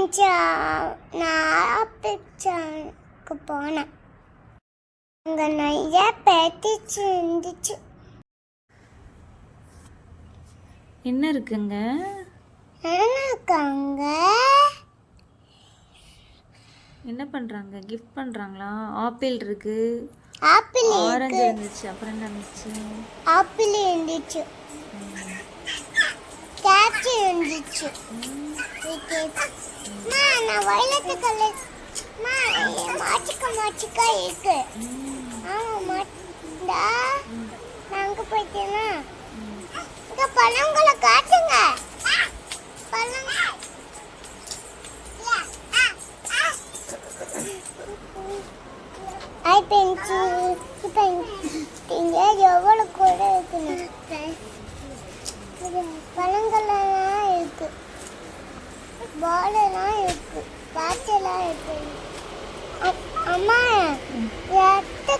பெஞ்சா நான் பிச்சாக்கு போனேன். அங்கே நிறைய பேட்டிச்சு இருந்துச்சு என்ன இருக்குங்க? என்னக்காங்க என்ன பண்றாங்க? கிஃப்ட் பண்றாங்களா? ஆப்பிள் இருக்கு. ஆப்பிள் ஆரஞ்சு இருந்துச்சு. அப்புறம் என்ன இருந்துச்சு? ஆப்பிள் இருந்துச்சு. கேட்ச் இருந்துச்சு அம்மா, நான் வயலட்டு கலர் அம்மா, இது மாச்சிக்க மாச்சிக்கா இருக்கு ஆமா மாட்டா நான் அங்க போயிட்டேனா இங்க பழங்களை காட்டுங்க பழங்க ஐ பெஞ்சு இப்போ இங்கே எவ்வளோ கூட இருக்குன்னு பழங்கள்லாம் இருக்கு. பாலெல்லாம் இருக்கு. பேட்டெல்லாம் இருக்கு. அம்மா எட்டு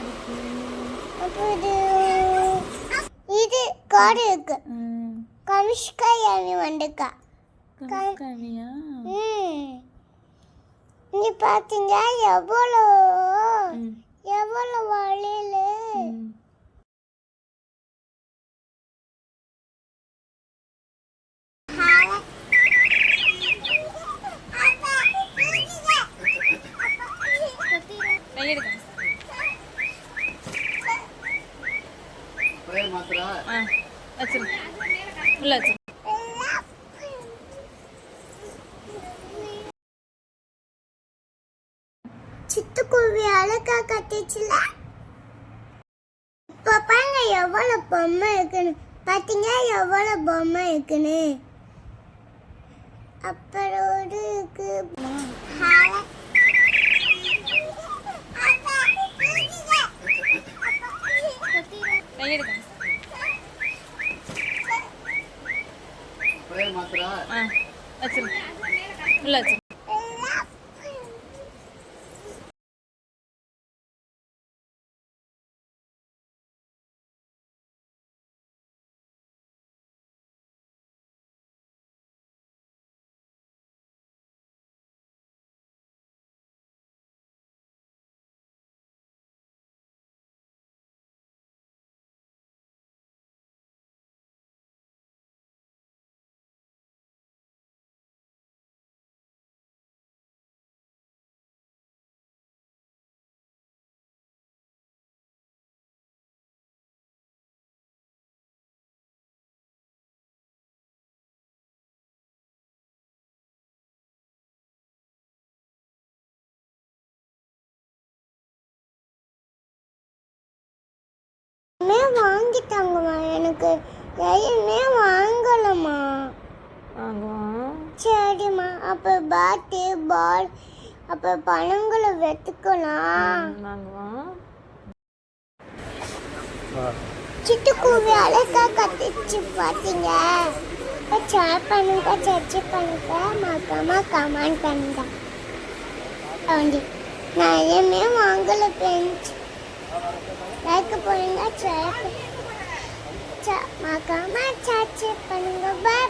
இருக்கு? அப்புறம் இது காடு இருக்கு. கமிஷ்கா வந்துக்கா கமிஷ்காமியா ம். நீ பார்த்தீங்க எவ்வளோ எவ்வளோ வழியில்? ம். கையெடுங்க ஆ வச்சிருங்க. உள்ள வச்சிருங்க. சிட்டுக்குருவி அழகா கட்டிச்சுல. இப்ப பாருங்க எவ்வளவு பொம்மை இருக்குன்னு. பாத்தீங்க எவ்வளவு பொம்மை இருக்குன்னு. அப்புறம் ஒரு இருக்கு ஹால- கையெடுங்க ஆ உள்ள வச்சிருங்க. எல்லாமே வாங்கிட்டாங்கம்மா. எனக்கு எதுவுமே வாங்கலம்மா. வாங்குவோம் சரிம்மா. அப்ப பாட்டு பால் அப்ப பழங்களை வெத்துக்கலாம். வாங்குவோம் சிட்டுக்குருவி அழகா கத்திச்சு பார்த்தீங்க ஷேர் பண்ணுங்க சர்ச்சை பண்ணுங்க. மறக்காம கமெண்ட் பண்ணுங்க. நான் எதுவுமே வாங்கல பெஞ்ச் லைக் பண்ணுங்க ஷேர் மறக்காம சர்ச்சை பண்ணுங்க பாய்